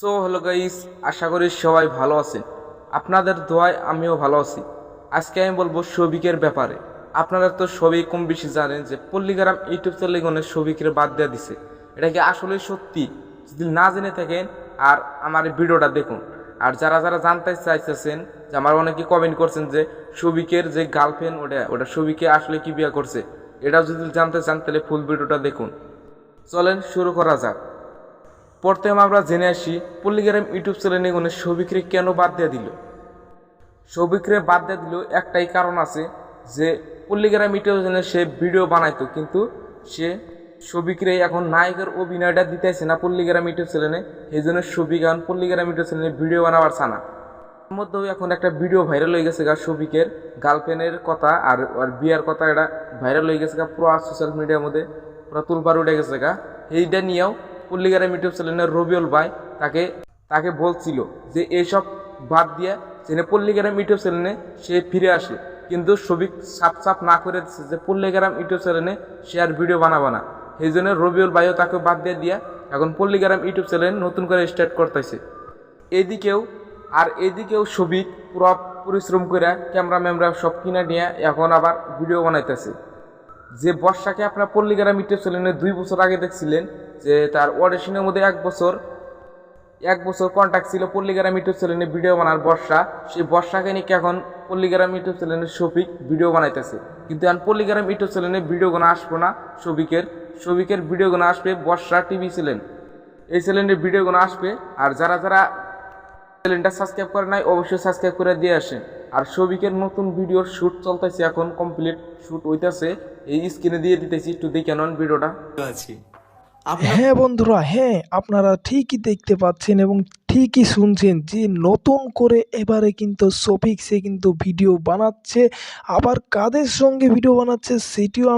So hello guys, আশা করি সবাই ভালো আছেন। আপনাদের দোয়ায় আমিও ভালো আছি। আজকে আমি বলব সবিকের ব্যাপারে। আপনারা তো সবই কম বেশি জানেন যে পল্লীগ্রাম ইউটিউব চ্যানেলে সবিকের বাদ দেওয়া দিছে। এটা কি আসলে সত্যি? যদি না জেনে থাকেন আর আমার ভিডিওটা দেখুন। আর যারা যারা জানতে চাইতেছেন, যে আমার অনেকে কমেন্ট করছেন যে সবিকের যে গার্লফ্রেন্ড ওটা ওটা সবিকে আসলে কি বিয়ে করছে? এটা যদি জানতে চান, তাহলে ফুল ভিডিওটা দেখুন। চলেন শুরু করা যাক। প্রথমে আমরা জেনে আসি পল্লীগ্রাম ইউটিউব চ্যানেলে কোনো সবিকরে কেন বাদ দিয়ে দিল? সবিকরে বাদ দিয়ে দিল একটাই কারণ আছে যে পল্লীগ্রাম ইউটিউব চ্যানেলে সে ভিডিও বানাইতো, কিন্তু সে সবিকরে এখন নায়কের অভিনয়টা দিতেছে না পল্লীগ্রাম ইউটিউব চ্যানেলে, সেই জন্য সবিক এখন পল্লীগ্রাম ইউটিউব চ্যানেলে ভিডিও বানাবার চানা তার মধ্যেও এখন একটা ভিডিও ভাইরাল হয়ে গেছে গা সবিকের গার্লফ্রেন্ডের কথা আর আর বিয়ার কথা এটা ভাইরাল হয়ে গেছে গা পুরো সোশ্যাল মিডিয়ার মধ্যে, পুরো তুলপার উঠে গেছে গা। এইটা নিয়েও পল্লীগ্রাম ইউটিউব চ্যানেলের রবিউল ভাই তাকে তাকে বলছিল যে এইসব বাদ দিয়ে সে পল্লীগ্রাম ইউটিউব চ্যানেলে সে ফিরে আসে। কিন্তু সবিক সাপ সাপ না করে দিচ্ছে যে পল্লীগ্রাম ইউটিউব চ্যানেলে সে আর ভিডিও বানাবে না। সেই জন্য রবিউল ভাইও তাকে বাদ দিয়ে দিয়া এখন পল্লীগ্রাম ইউটিউব চ্যানেল নতুন করে স্টার্ট করতেছে। এদিকেও, আর এদিকেও ছবি পুরো পরিশ্রম করে ক্যামেরা ম্যামরা সব কিনা নিয়ে এখন আবার ভিডিও বানাইতেছে। যে বর্ষাকে আপনার পল্লীগ্রাম ইউটিউব চ্যানেলে দুই বছর আগে দেখছিলেন, যে তার অডিশনের মধ্যে এক বছর এক বছর কন্ট্যাক্ট ছিল পল্লীগ্রাম ইউটিউব চ্যানেলে ভিডিও বানার বর্ষা। সেই বর্ষাকে নিয়ে এখন পল্লীগ্রাম ইউটিউব চ্যানেলে শফিক ভিডিও বানাইতেছে? কিন্তু এখন পল্লীগ্রাম ইউটিউব চ্যানেলে ভিডিওগুলো আসব না শফিকের। শফিকের ভিডিওগুলো আসবে বর্ষা টিভি চ্যানেল। এই চ্যানেলের ভিডিওগুলো আসবে। আর যারা যারা চ্যানেলটা সাবস্ক্রাইব করে নাই, অবশ্যই সাবস্ক্রাইব করে দিয়ে আসেন। আর সবিকের নতুন ভিডিওর শ্যুট চলতেছে এখন কমপ্লিট শ্যুট হইতাছে। এই স্ক্রিনে দিয়ে দিতেছি একটু দেখে নেন ভিডিওটা। আছি। হ্যাঁ বন্ধুরা হ্যাঁ আপনারা ঠিকই দেখতে পাচ্ছেন এবং ঠিকই শুনছেন যে নতুন করে এবারে কিন্তু সফিক সে কিন্তু ভিডিও বানাচ্ছে আবার কাদের সঙ্গে ভিডিও বানাচ্ছে সেটিও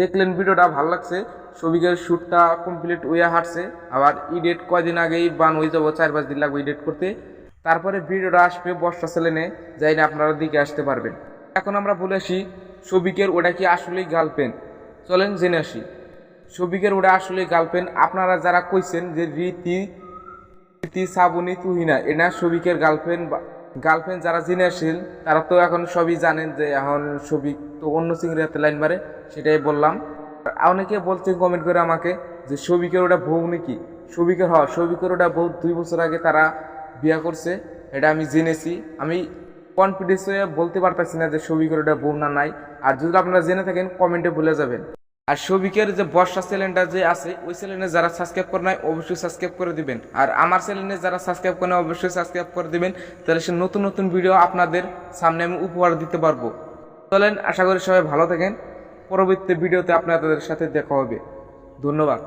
দেখলেন ভিডিওটা ভালো লাগছে। সবিকের শ্যুটটা কমপ্লিট হয়ে হাঁটছে। আবার ইডিট কয়দিন আগেই বান হয়ে যাব চার পাঁচ দিন লাগবে ইডিট করতে। তারপরে ভিডিওটা আসবে বর্ষা চ্যানেলে যাই না আপনারা দিকে আসতে পারবেন। এখন আমরা বলে আসি, সবিকের ওটা কি আসলেই গার্লফ্রেন্ড চলেন জেনে আসি। সবিকের ওটা আসলে গার্লফ্রেন্ড আপনারা যারা কইছেন যে রীতি রীতি শ্রাবণী তুহিনা, এটা সবিকের গার্লফ্রেন্ড গার্লফ্রেন্ড যারা জেনে আসেন, তারা তো এখন সবই জানেন যে এখন সবিক তো অন্য সিঙ্গের হাতে লাইন মারে, সেটাই বললাম। অনেকে বলছে কমেন্ট করে আমাকে যে সবিকের ওটা বউ নাকি? সবিকের হ সবিকের ওটা বউ দুই বছর আগে তারা বিয়া করছে, এটা আমি জেনেছি। আমি কনফিডেন্স হয়ে বলতে পারতেছি না যে সবিকের ওটা বউ না নাই। আর যদি আপনারা জেনে থাকেন কমেন্টে ভুলে যাবেন। আর সবিকের যে বর্ষা চ্যানেলটা যে আছে, ওই চ্যানেলে যারা সাবস্ক্রাইব করে নাই, অবশ্যই সাবস্ক্রাইব করে দিবেন। আর আমার চ্যানেলে যারা সাবস্ক্রাইব করে নাই, অবশ্যই সাবস্ক্রাইব করে দিবেন। তাহলে সে নতুন নতুন ভিডিও আপনাদের সামনে আমি উপহার দিতে পারব। চলেন, আশা করি সবাই ভালো থাকেন। পরবর্তী ভিডিওতে আপনাদের সাথে দেখা হবে। ধন্যবাদ।